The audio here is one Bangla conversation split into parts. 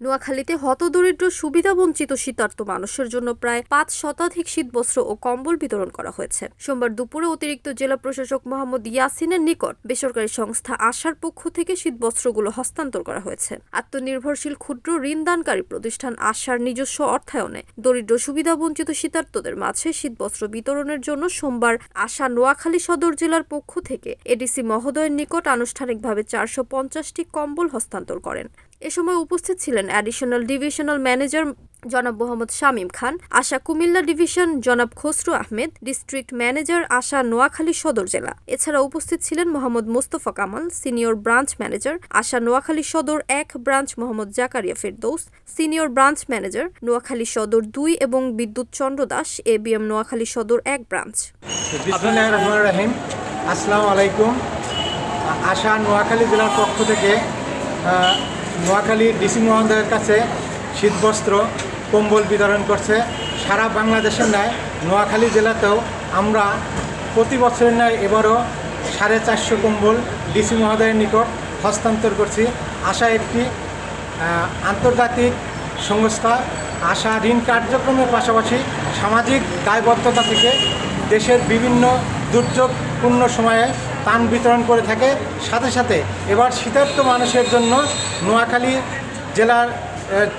নোয়াখালীতে হতদরিদ্র, সুবিধাবঞ্চিত শীতার্ত মানুষের জন্য প্রায় পাঁচ শতাধিক শীতবস্ত্র ও কম্বল বিতরণ করা হয়েছে। সোমবার দুপুরে অতিরিক্ত জেলা প্রশাসক মোহাম্মদ ইয়াসিনের নিকট বেসরকারি সংস্থা আশার পক্ষ থেকে শীতবস্ত্রগুলো হস্তান্তর করা হয়েছে। আত্মনির্ভরশীল ক্ষুদ্র ঋণদানকারী প্রতিষ্ঠান আশার নিজস্ব অর্থায়নে দরিদ্র, সুবিধাবঞ্চিত শীতার্তদের মাঝে শীতবস্ত্র বিতরণের জন্য সোমবার আশা নোয়াখালী সদর জেলার পক্ষ থেকে এডিসি মহোদয়ের নিকট আনুষ্ঠানিকভাবে চারশো পঞ্চাশটি কম্বল হস্তান্তর করেন। এ সময় উপস্থিত ছিলেন অ্যাডিশনাল ডিভিশনাল ম্যানেজার জনাব মোহাম্মদ শামীম খান, আশা কুমিল্লা ডিভিশন জনাব খসরু আহমেদ, ডিস্ট্রিক্ট ম্যানেজার আশা নোয়াখালী সদর জেলা। এছাড়া উপস্থিত ছিলেন Mohammad Mostafa Kamal, senior branch manager ASA Noakhali Sadar এক, branch Mohammad Zakaria Ferdous, senior branch manager Noakhali Sadar দুই এবং Bidyut Chandra Das A B M Noakhali Sadar এক ব্রাঞ্চ। আসসালামু আলাইকুম। আশা নোয়াখালী জেলার পক্ষ থেকে আহ, নোয়াখালী ডিসি মহোদয়ের কাছে শীতবস্ত্র কম্বল বিতরণ করছে। সারা বাংলাদেশের ন্যায় নোয়াখালী জেলাতেও আমরা প্রতি বছরের ন্যায় এবারও সাড়ে চারশো কম্বল ডিসি মহোদয়ের নিকট হস্তান্তর করছি। আশা একটি আন্তর্জাতিক সংস্থা আশা ঋণ কার্যক্রমের পাশাপাশি সামাজিক দায়বদ্ধতা থেকে দেশের বিভিন্ন দুর্যোগপূর্ণ সময়ে ত্রাণ বিতরণ করে থাকে। সাথে সাথে এবার শীতার্ত মানুষের জন্য নোয়াখালী জেলার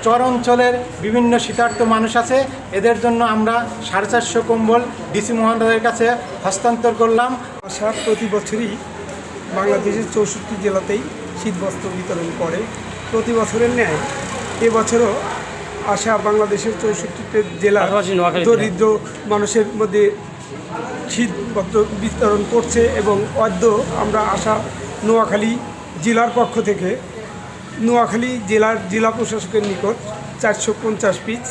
চর অঞ্চলের বিভিন্ন শীতার্ত মানুষ আছে। এদের জন্য আমরা সাড়ে চারশো কম্বল ডিসি মহোদয়ের কাছে হস্তান্তর করলাম। আশা প্রতি বছরই বাংলাদেশের চৌষট্টি জেলাতেই শীতবস্ত্র বিতরণ করে। প্রতি বছরের ন্যায় এবছরও আশা বাংলাদেশের চৌষট্টিতে জেলা দরিদ্র মানুষের মধ্যে শীতবস্ত্র বিতরণ করছে এবং অদ্য আমরা আসা নোয়াখালী জেলার পক্ষ থেকে নোয়াখালী জেলার জেলা প্রশাসকের নিকট চারশো পঞ্চাশ পিচ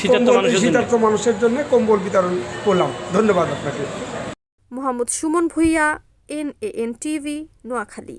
শীতার্থ মানুষের জন্য। মানুষের জন্য কম্বল বিতরণ করলাম। ধন্যবাদ আপনাকে। Mohammad Suman Bhuiyan N A N TV Noakhali.